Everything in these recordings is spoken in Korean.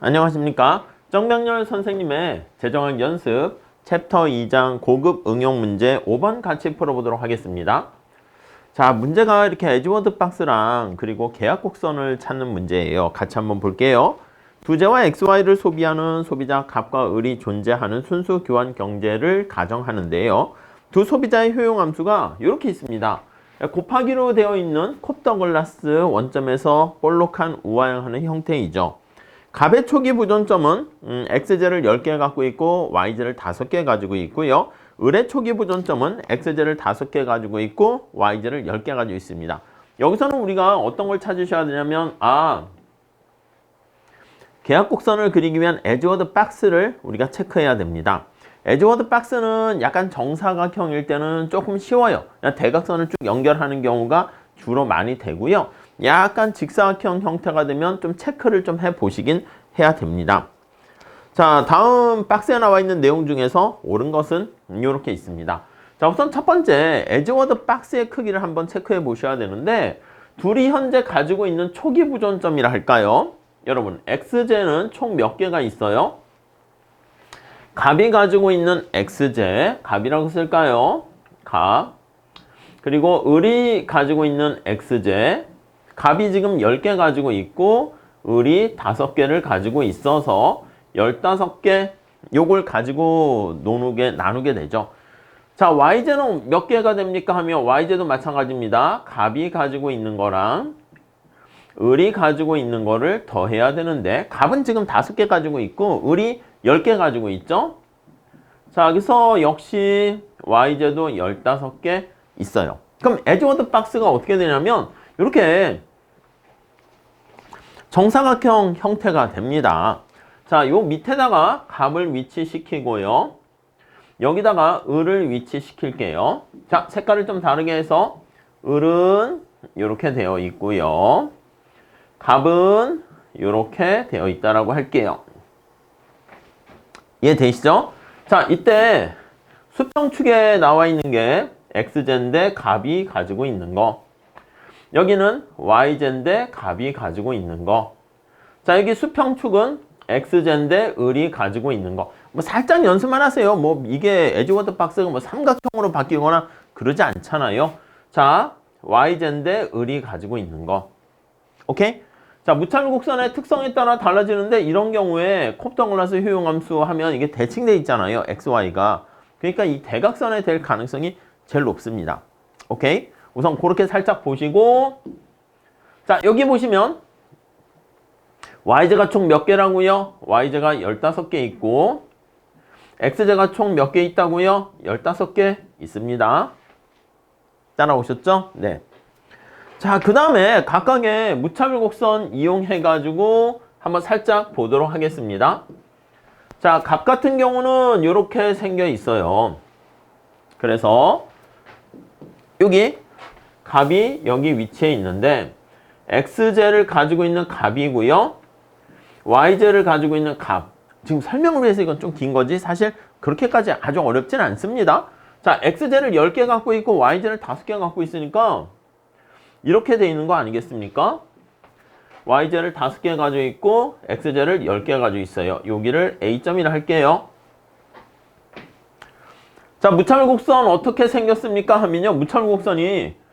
안녕하십니까? 정명렬 선생님의 재정학 연습 챕터 2장 고급 응용 문제 5번 같이 풀어보도록 하겠습니다. 자 문제가 이렇게 에즈워드 박스랑 그리고 계약 곡선을 찾는 문제예요. 같이 한번 볼게요. 부재와 XY를 소비하는 소비자 값과 을이 존재하는 순수 교환 경제를 가정하는데요. 두 소비자의 효용 함수가 이렇게 있습니다. 곱하기로 되어 있는 콥더글라스 원점에서 볼록한 우화형하는 형태이죠 갑의 초기 부존점은 음, x제를 10개 갖고 있고 y제를 5개 가지고 있고요. 을의 초기 부존점은 x제를 5개 가지고 있고 y제를 10개 가지고 있습니다. 여기서는 우리가 어떤 걸 찾으셔야 되냐면 아 계약 곡선을 그리기 위한 에즈워드 박스를 우리가 체크해야 됩니다. 에즈워드 박스는 약간 정사각형일 때는 조금 쉬워요. 대각선을 쭉 연결하는 경우가 주로 많이 되고요. 약간 직사각형 형태가 되면 좀 체크를 좀 해보시긴 해야 됩니다. 자, 다음 박스에 나와 있는 내용 중에서 옳은 것은 이렇게 있습니다. 자, 우선 첫 번째, 에즈워드 박스의 크기를 한번 체크해 보셔야 되는데, 둘이 현재 가지고 있는 초기 부존점이라 할까요? 여러분, x제는 총 몇 개가 있어요? 갑이 가지고 있는 x제, 갑이라고 쓸까요? 갑. 그리고 을이 가지고 있는 x제, 갑이 지금 10개 가지고 있고 을이 5개를 가지고 있어서 15개 요걸 가지고 노누게 나누게 되죠. 자, y제는 몇 개가 됩니까 하면 y제도 마찬가지입니다. 갑이 가지고 있는 거랑 을이 가지고 있는 거를 더해야 되는데 갑은 지금 5개 가지고 있고 을이 10개 가지고 있죠. 자, 여기서 역시 y제도 15개 있어요. 그럼 에즈워드 박스가 어떻게 되냐면 이렇게 정사각형 형태가 됩니다. 자, 요 밑에다가 갑을 위치시키고요. 여기다가 을을 위치시킬게요. 자, 색깔을 좀 다르게 해서 을은 이렇게 되어 있고요. 갑은 이렇게 되어 있다라고 할게요. 이해되시죠? 자, 이때 수평축에 나와 있는 게 x제인데 갑이 가지고 있는 거. 여기는 y제인데 갑이 가지고 있는 거. 자, 여기 수평축은 x제인데 을이 가지고 있는 거. 뭐 살짝 연습만 하세요. 뭐 이게 에즈워드 박스가 뭐 삼각형으로 바뀌거나 그러지 않잖아요. 자, y제인데 을이 가지고 있는 거. 오케이? 자, 무차별 곡선의 특성에 따라 달라지는데 이런 경우에 콥덩글라스 효용함수 하면 이게 대칭돼 있잖아요. xy가. 그러니까 이 대각선에 될 가능성이 제일 높습니다. 오케이? 우선 그렇게 살짝 보시고 자 여기 보시면 y제가 총 몇 개라고요? y제가 15개 있고 x제가 총 몇 개 있다고요? 15개 있습니다. 따라오셨죠? 네. 자, 그 다음에 각각의 무차별 곡선 이용해가지고 한번 살짝 보도록 하겠습니다. 자, 값 같은 경우는 이렇게 생겨 있어요. 그래서 여기 갑이 여기 위치해 있는데 x제를 가지고 있는 갑이고요. y제를 가지고 있는 갑. 지금 설명을 위해서 이건 좀 긴 거지 사실 그렇게까지 아주 어렵진 않습니다. 자, x제를 10개 갖고 있고 y제를 5개 갖고 있으니까 이렇게 돼 있는 거 아니겠습니까? y제를 5개 가지고 있고 x제를 10개 가지고 있어요. 여기를 a점이라 할게요. 자, 무차별 곡선 어떻게 생겼습니까? 하면요. 무차별 곡선이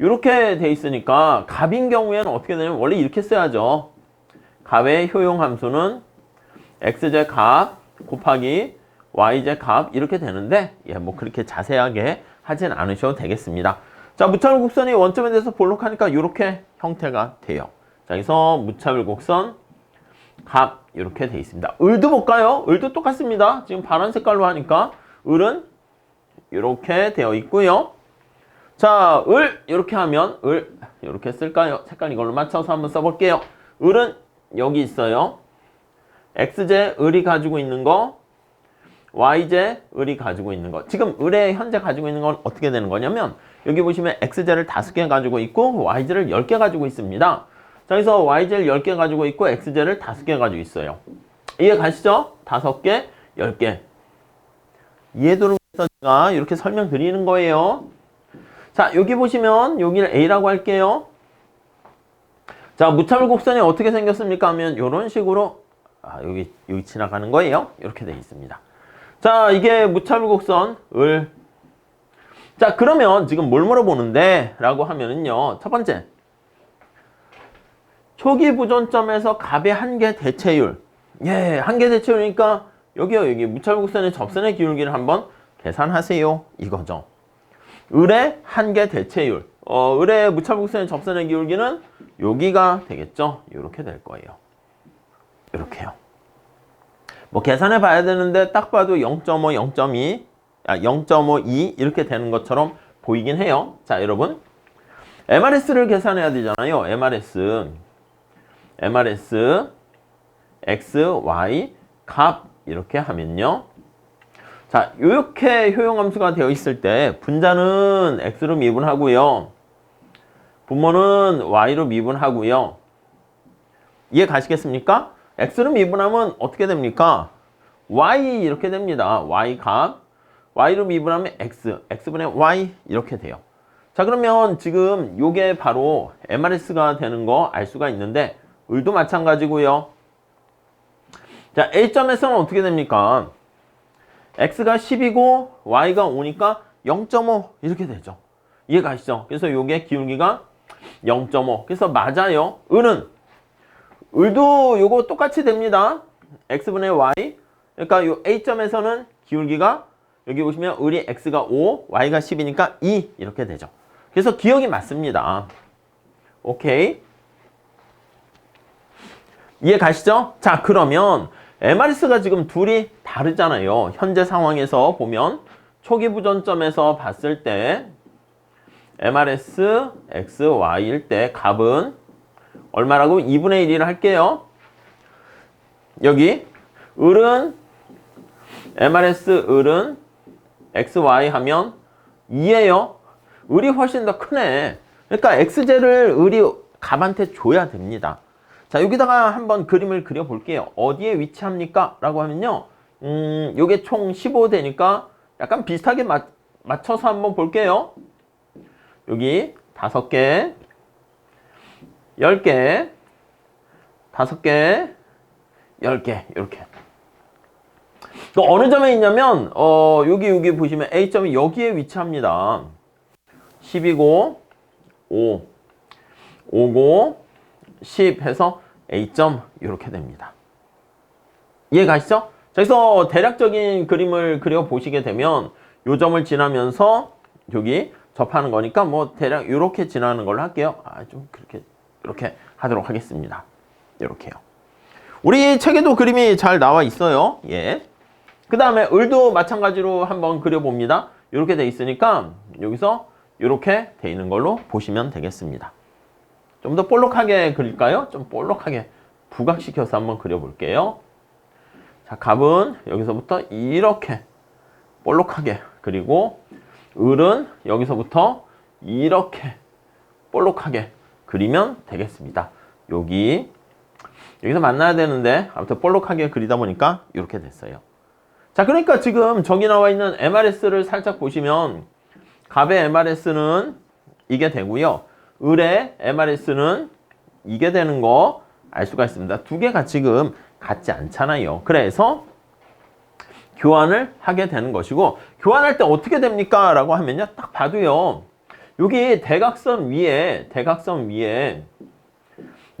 이렇게 돼 있으니까 갑인 경우에는 어떻게 되냐면 원래 이렇게 써야죠. 갑의 효용 함수는 x제 값 곱하기 y제 값 이렇게 되는데 예, 뭐 그렇게 자세하게 하진 않으셔도 되겠습니다. 자, 무차별 곡선이 원점에 대해서 볼록하니까 이렇게 형태가 돼요. 자, 여기서 무차별 곡선 값 이렇게 돼 있습니다. 을도 볼까요? 을도 똑같습니다. 지금 파란 색깔로 하니까 을은 이렇게 되어 있고요. 자, 을 이렇게 하면 을 이렇게 쓸까요? 색깔 이걸로 맞춰서 한번 써볼게요. 을은 여기 있어요. x제 을이 가지고 있는 거, y제 을이 가지고 있는 거. 지금 을에 현재 가지고 있는 건 어떻게 되는 거냐면 여기 보시면 x제를 5개 가지고 있고 y제를 10개 가지고 있습니다. 자, 그래서 y제를 10개 가지고 있고 x제를 5개 가지고 있어요. 이해 가시죠? 5개, 10개. 이해도를 위해서 제가 이렇게 설명드리는 거예요. 자, 여기 보시면 여기를 A라고 할게요. 자, 무차별 곡선이 어떻게 생겼습니까? 하면 이런 식으로 아, 여기 여기 지나가는 거예요. 이렇게 되어 있습니다. 자, 이게 무차별 곡선 을. 자, 그러면 지금 뭘 물어보는데? 라고 하면은요. 첫 번째. 초기 부존점에서 값의 한계 대체율. 예, 한계 대체율이니까 여기요, 여기 무차별 곡선의 접선의 기울기를 한번 계산하세요. 이거죠. 을의 한계 대체율. 어, 을의 무차별 곡선의 접선의 기울기는 여기가 되겠죠. 이렇게 될 거예요. 이렇게요. 뭐 계산해 봐야 되는데 딱 봐도 0.5, 0.2, 아, 0.52 이렇게 되는 것처럼 보이긴 해요. 자, 여러분. MRS를 계산해야 되잖아요. MRS. MRS X, Y 값 이렇게 하면요. 자, 이렇게 효용함수가 되어 있을 때 분자는 X로 미분하고요. 분모는 Y로 미분하고요. 이해 가시겠습니까? X로 미분하면 어떻게 됩니까? Y 이렇게 됩니다. Y 값. Y로 미분하면 X. X분의 Y 이렇게 돼요. 자 그러면 지금 요게 바로 MRS가 되는 거 알 수가 있는데 을도 마찬가지고요. 자 A점에서는 어떻게 됩니까? X가 10이고 Y가 5니까 0.5 이렇게 되죠. 이해 가시죠? 그래서 요게 기울기가 0.5. 그래서 맞아요. 을은 을도 요거 똑같이 됩니다. x분의 y. 그러니까 요 a점에서는 기울기가 여기 보시면 을이 x가 5, y가 10이니까 2 이렇게 되죠. 그래서 기억이 맞습니다. 오케이. 이해 가시죠? 자, 그러면 MRS가 지금 둘이 다르잖아요. 현재 상황에서 보면 초기 부전점에서 봤을 때 MRS x, y일 때 값은 얼마라고? 2분의 1이라 할게요. 여기 을은 MRS 을은 XY 하면 2예요. 을이 훨씬 더 크네. 그러니까 XJ를 을이 값한테 줘야 됩니다. 자, 여기다가 한번 그림을 그려 볼게요. 어디에 위치합니까? 라고 하면요. 음, 요게 총 15되니까 약간 비슷하게 맞, 맞춰서 한번 볼게요. 여기 다섯 개, 10개, 5개, 10개 이렇게. 또 어느 점에 있냐면 어 여기 여기 보시면 A점이 여기에 위치합니다. 10이고 5, 5고 10 해서 A점 이렇게 됩니다. 이해 가시죠? 자, 그래서 대략적인 그림을 그려 보시게 되면 요 점을 지나면서 여기 접하는 거니까 뭐 대략 이렇게 지나는 걸로 할게요. 아, 좀 그렇게 이렇게 하도록 하겠습니다. 이렇게요. 우리 책에도 그림이 잘 나와 있어요. 예. 그 다음에 을도 마찬가지로 한번 그려봅니다. 이렇게 돼 있으니까 여기서 이렇게 돼 있는 걸로 보시면 되겠습니다. 좀 더 볼록하게 그릴까요? 좀 볼록하게 부각시켜서 한번 그려볼게요. 자, 갑은 여기서부터 이렇게 볼록하게 그리고 을은 여기서부터 이렇게 볼록하게 그리면 되겠습니다. 여기 여기서 만나야 되는데 아무튼 볼록하게 그리다 보니까 이렇게 됐어요. 자, 그러니까 지금 저기 나와 있는 MRS를 살짝 보시면 갑의 MRS는 이게 되고요. 을의 MRS는 이게 되는 거 알 수가 있습니다. 두 개가 지금 같지 않잖아요. 그래서 교환을 하게 되는 것이고 교환할 때 어떻게 됩니까? 라고 하면요. 딱 봐도요. 여기 대각선 위에 대각선 위에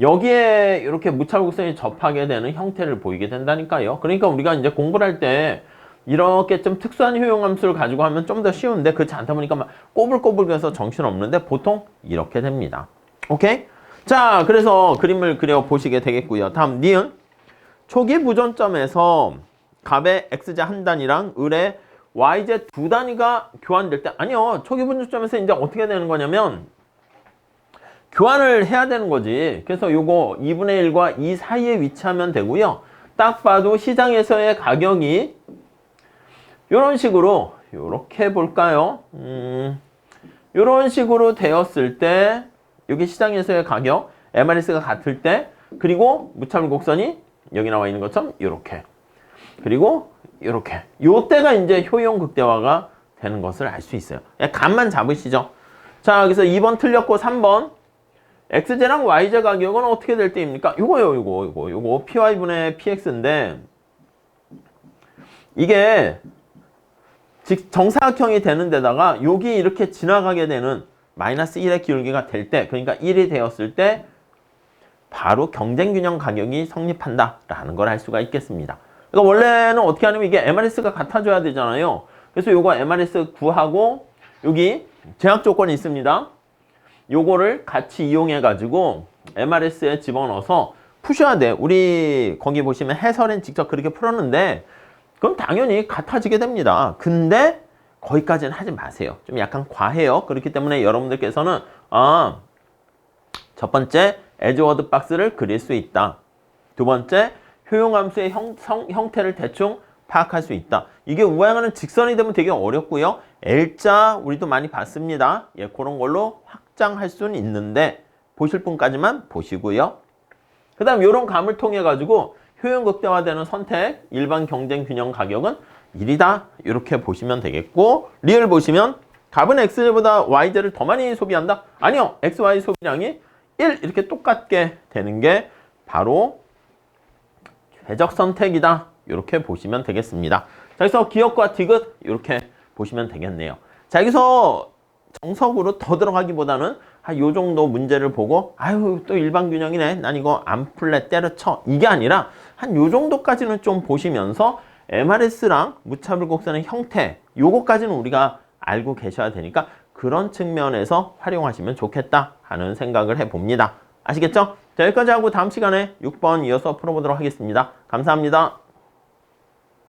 여기에 이렇게 무차곡선이 접하게 되는 형태를 보이게 된다니까요. 그러니까 우리가 이제 공부를 할 때 이렇게 좀 특수한 효용함수를 가지고 하면 좀 더 쉬운데 그렇지 않다 보니까 막 꼬불꼬불해서 정신 없는데 보통 이렇게 됩니다. 오케이? 자, 그래서 그림을 그려 보시게 되겠고요. 다음 니은 초기 부존점에서 갑의 x제 한 단위랑 을의 y제 두 단위가 교환될 때 아니요. 초기 부존점에서 이제 어떻게 되는 거냐면 교환을 해야 되는 거지. 그래서 요거 2분의 1과 2 사이에 위치하면 되고요. 딱 봐도 시장에서의 가격이 이런 식으로 이렇게 볼까요? 음, 이런 식으로 되었을 때 여기 시장에서의 가격 MRS가 같을 때 그리고 무차별 곡선이 여기 나와 있는 것처럼 이렇게 그리고 이렇게 요때가 이제 효용 극대화가 되는 것을 알 수 있어요. 감만 잡으시죠. 자, 그래서 2번 틀렸고 3번 x제랑 y제 가격은 어떻게 될 때입니까? 요거요, 요거, 요거, 요거 py분의 px인데 이게 즉 정사각형이 되는 데다가 여기 이렇게 지나가게 되는 마이너스 1의 기울기가 될 때, 그러니까 1이 되었을 때 바로 경쟁균형 가격이 성립한다라는 걸 알 수가 있겠습니다. 그러니까 원래는 어떻게 하냐면 이게 MRS가 같아져야 되잖아요. 그래서 요거 MRS 구하고 여기 제약 조건이 있습니다. 요거를 같이 이용해 가지고 MRS에 집어넣어서 푸셔야 돼. 우리 거기 보시면 해설엔 직접 그렇게 풀었는데 그럼 당연히 같아지게 됩니다. 근데 거기까지는 하지 마세요. 좀 약간 과해요. 그렇기 때문에 여러분들께서는 아, 첫 번째 에즈워드 박스를 그릴 수 있다. 두 번째 효용함수의 형, 성, 형태를 대충 파악할 수 있다. 이게 우아양하는 직선이 되면 되게 어렵고요. L자 우리도 많이 봤습니다. 예, 그런 걸로 확장할 수는 있는데 보실 분까지만 보시고요. 그 다음 이런 감을 통해 가지고 효용 극대화되는 선택 일반 경쟁 균형 가격은 1이다. 이렇게 보시면 되겠고 리얼 보시면 값은 x제보다 y제를 더 많이 소비한다? 아니요 xy 소비량이 1 이렇게 똑같게 되는 게 바로 최적 선택이다. 이렇게 보시면 되겠습니다. 자 그래서 기억과 디귿 이렇게 보시면 되겠네요. 자 여기서 정석으로 더 들어가기보다는 한요 정도 문제를 보고 아유 또 일반 균형이네. 난 이거 안 풀래. 때려쳐. 이게 아니라 한 요 정도까지는 좀 보시면서 MRS랑 무차별 곡선의 형태 요거까지는 우리가 알고 계셔야 되니까 그런 측면에서 활용하시면 좋겠다 하는 생각을 해봅니다. 아시겠죠? 자 여기까지 하고 다음 시간에 6번 이어서 풀어보도록 하겠습니다. 감사합니다